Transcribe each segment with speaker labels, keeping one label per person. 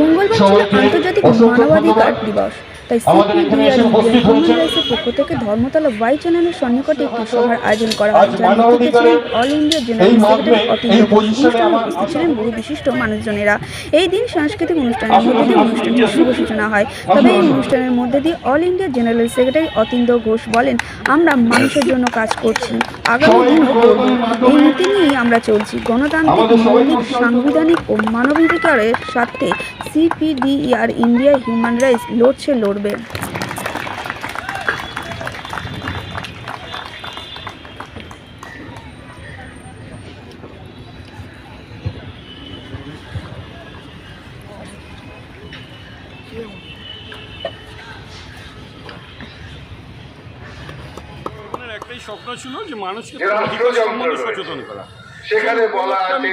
Speaker 1: মঙ্গলবার ছিল আন্তর্জাতিক মানবাধিকার দিবস। তাই
Speaker 2: হয়েছে।
Speaker 1: রাইটসের পক্ষ থেকে ধর্মতলা ওয়াই চ্যানেলের সন্নিকটে একটি সভার আয়োজন করা হয় যার ছিলেন অল ইন্ডিয়া জেনারেল সেক্রেটারি। অনুষ্ঠানে উপস্থিত ছিলেন বহু বিশিষ্ট মানুষজনেরা। এই দিন সাংস্কৃতিক অনুষ্ঠানের মধ্যে দিয়ে
Speaker 2: আসুন।
Speaker 1: শুভ সূচনা হয়। তবে এই অনুষ্ঠানের মধ্যে দিয়ে all India general secretary Atindra Ghosh বলেন আমরা মানুষের জন্য কাজ করছি। আগামী দিনও করব এই নীতি নিয়েই আমরা চলছি। গণতান্ত্রিক মৌলিক সাংবিধানিক ও মানবাধিকারের স্বার্থে সিপিডিআর ইন্ডিয়া হিউম্যান রাইটস লড়ছে লড়বে
Speaker 3: ওনার একটাই স্বপ্ন ছিল যে মানুষকে। সচেতন করা
Speaker 4: সেখানে বলা আছে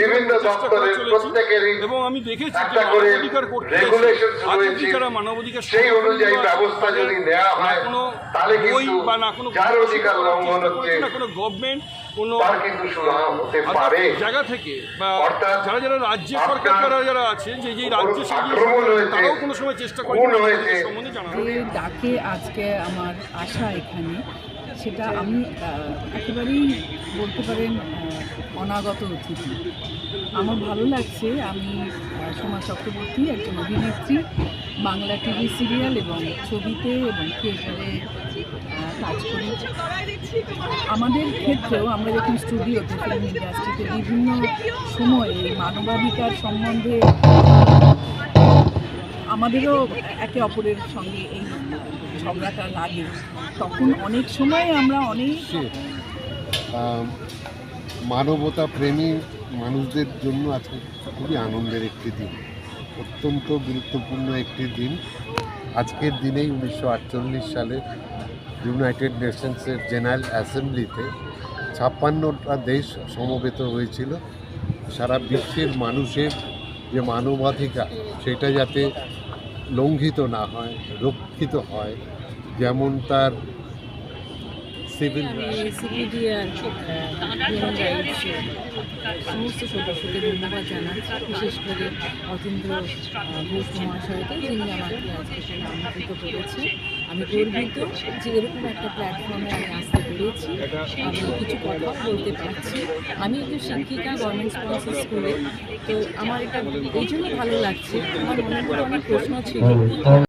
Speaker 4: বিভিন্ন দপ্তরের প্রত্যেকেরই
Speaker 3: এবং আমি দেখেছি যে
Speaker 4: একটা করে রেগুলেশন রয়েছে
Speaker 3: মানবাধিকার
Speaker 4: সেই অনুযায়ী ব্যবস্থা যদি নেওয়া হয় তাহলে
Speaker 3: বই
Speaker 4: কিন্তু
Speaker 3: বা না কোনো
Speaker 4: যার অধিকার লঙ্ঘন হচ্ছে
Speaker 3: না কোনো গভর্নমেন্ট কোনো
Speaker 4: তার কিন্তু সুরাহা হতে পারে।
Speaker 3: জায়গা থেকে বা
Speaker 4: অর্থাৎ
Speaker 3: যারা যারা
Speaker 4: আপনার
Speaker 3: সরকার যারা যারা আছে যে রাজ্যে সরকার, তারাও কোনো সময় চেষ্টা করে সম্বন্ধে
Speaker 5: ডাকে আজকে আমার আশা এখানে সেটা আমি একেবারেই বলতে পারেন অনাগত অতিথি। আমার ভালো লাগছে, আমি সোমা চক্রবর্তী একজন অভিনেত্রী, বাংলা টিভি সিরিয়াল এবং ছবিতে এবং থিয়েটারে কাজ করি। আমাদের ক্ষেত্রেও আমরা যখন স্টুডিওতে ফিল্ম ইন্ডাস্ট্রিতে বিভিন্ন সময়ে মানবাধিকার সম্বন্ধে, আমাদেরও একে অপরের সঙ্গে এই ঝগড়াটা লাগে। তখন অনেক সময় আমরা অনেক
Speaker 6: মানবতা প্রেমী মানুষদের জন্য আজকে খুবই আনন্দের একটি দিন, অত্যন্ত গুরুত্বপূর্ণ একটি দিন। আজকের দিনেই উনিশশো আটচল্লিশ সালে ইউনাইটেড নেশনসের জেনারেল অ্যাসেম্বলিতে ছাপ্পান্নটা দেশ সমবেত হয়েছিল। সারা বিশ্বের মানুষের যে মানবাধিকার, সেটা যাতে লঙ্ঘিত না হয়, রক্ষিত হয়, যেমন তার সিভিল
Speaker 5: আমি সিপিডিআর হিউম্যান রাইটস সমস্ত সদস্যকে ধন্যবাদ জানাচ্ছি বিশেষ করে অতীন্দ্র ঘোষ মহাশয়কে যিনি আমাকে আজকে আমন্ত্রিত করেছে আমি গর্বিত যে এরকম একটা প্ল্যাটফর্মে আমি আসতে পেরেছি। আমি কিছু কথা বলতে পারছি। আমি একজন শিক্ষিকা গভর্নমেন্ট স্পন্সর স্কুলে তো আমার এটা এই জন্য ভালো লাগছে। আমার মনের মধ্যে অনেক প্রশ্ন ছিল।